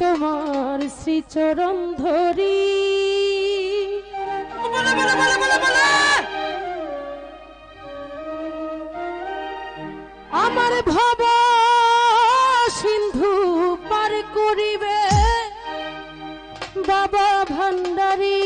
তোমার শ্রীচরণ ধরি। আমার ভব সিন্ধু পার করিবে। বাবা ভান্ডারী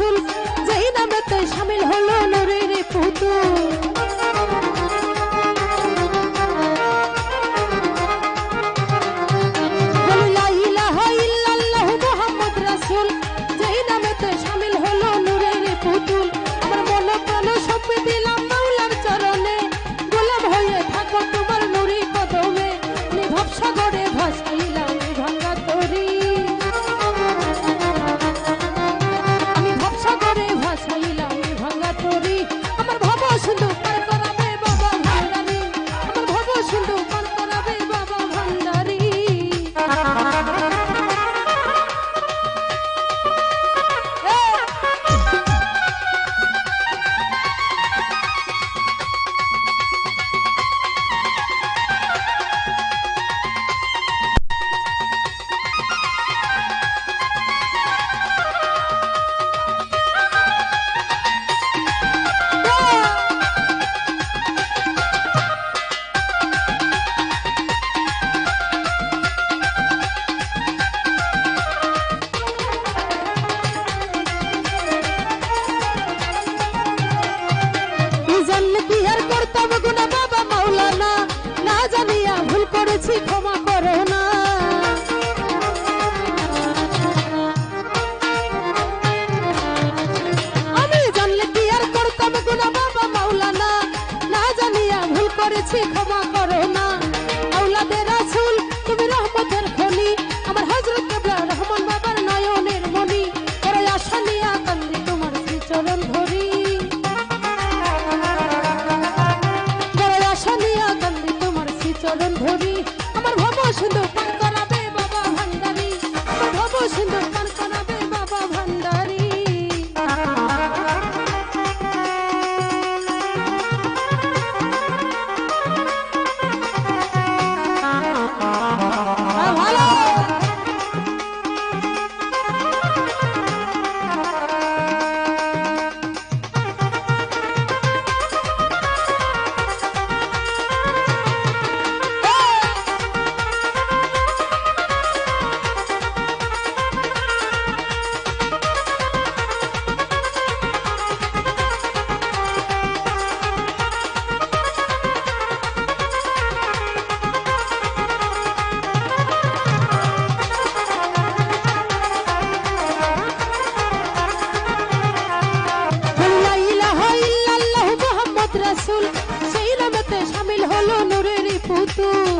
azul কাছে ক্ষমা করো না। আউলাদের রাসুল, তুমি রহমতের খনি। আমার হজরত কেবলা রহমান বাবার নয়নের মনি করে আশা নিয়া কান্দি তোমার শ্রীচরণ ধরি। আশা নিয়া কান্দি তোমার শ্রীচরণ ধরি। আমার ভবন শুধু পান করাবে YouTube.